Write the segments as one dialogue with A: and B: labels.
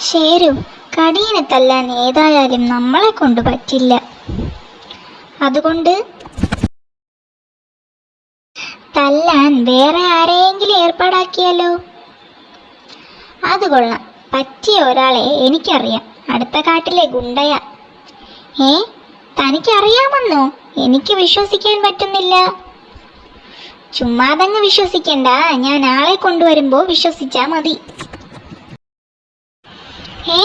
A: ശരു കടീനെ തല്ലാൻ ഏതായാലും നമ്മളെ കൊണ്ട് പറ്റില്ല. അതുകൊണ്ട് തല്ലാൻ വേറെ ആരെയെങ്കിലും ഏർപ്പാടാക്കിയാലോ? അത് കൊള്ളാം. പറ്റിയ ഒരാളെ എനിക്കറിയാം. അടുത്ത കാട്ടിലെ ഗുണ്ടയ. ഏ തനിക്കറിയാമെന്നോ? എനിക്ക് വിശ്വസിക്കാൻ പറ്റുന്നില്ല. ചുമ്മാതങ്ങ് വിശ്വസിക്കണ്ട. ഞാൻ ആളെ കൊണ്ടുവരുമ്പോ വിശ്വസിച്ചാ മതി ഏ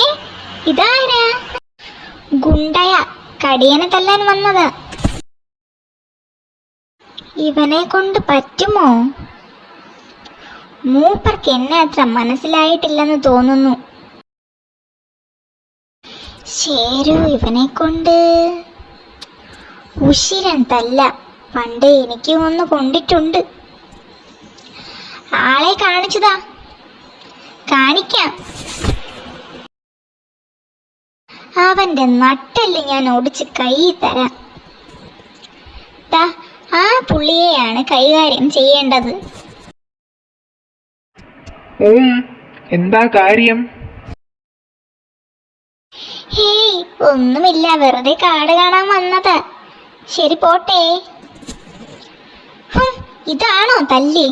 A: ഇതാരാ? ഗുണ്ടയ കടിയനെ തല്ലാൻ വന്നത്. ഇവനെ കൊണ്ട് പറ്റുമോ? മൂപ്പർക്ക് എന്നെ അത്ര മനസ്സിലായിട്ടില്ലെന്ന് തോന്നുന്നു. ശേരു ഇവനെ കൊണ്ട് ഉശിരൻ തല്ല. പണ്ട് എനിക്ക് ഒന്ന് കൊണ്ടിട്ടുണ്ട്. ആളെ കാണിച്ചതാ. കാണിക്കാം. അവന്റെ നട്ടൽ ഞാൻ ഒടിച്ച് കൈ തരാം. താ ആ പുള്ളിയെയാണ് കൈകാര്യം ചെയ്യേണ്ടത്.
B: എന്താ കാര്യം?
A: ഹേയ് ഒന്നുമില്ല വെറുതെ കാട് കാണാൻ വന്നത്. ശരി പോട്ടെ. ഇതാണോ തല്ലി?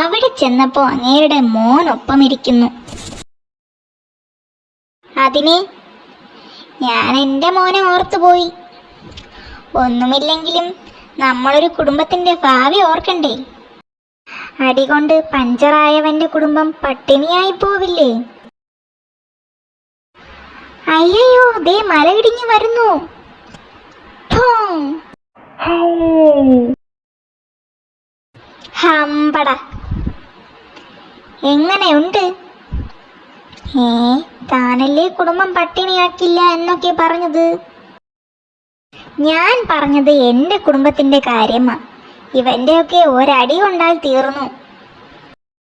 A: അവിടെ ചെന്നപ്പോ അങ്ങേരുടെ മോനൊപ്പം ഇരിക്കുന്നു അതിന് ഞാൻ എന്റെ മോനെ ഓർത്തു പോയി. ഒന്നുമില്ലെങ്കിലും നമ്മളൊരു കുടുംബത്തിന്റെ ഭാവി ഓർക്കണ്ടേ? അടികൊണ്ട് പഞ്ചറായവന്റെ കുടുംബം പട്ടിണിയായി പോവില്ലേ? അയ്യോ ദേ മല ഇടിഞ്ഞു വരുന്നു. ഹമ്പട. എങ്ങനെയുണ്ട്? ഏ താനല്ലേ കുടുംബം പട്ടിണിയാക്കില്ല എന്നൊക്കെ പറഞ്ഞത്? ഞാൻ പറഞ്ഞത് എന്റെ കുടുംബത്തിന്റെ കാര്യമാ. ഇവന്റെയൊക്കെ ഒരടി കൊണ്ടാൽ തീർന്നു.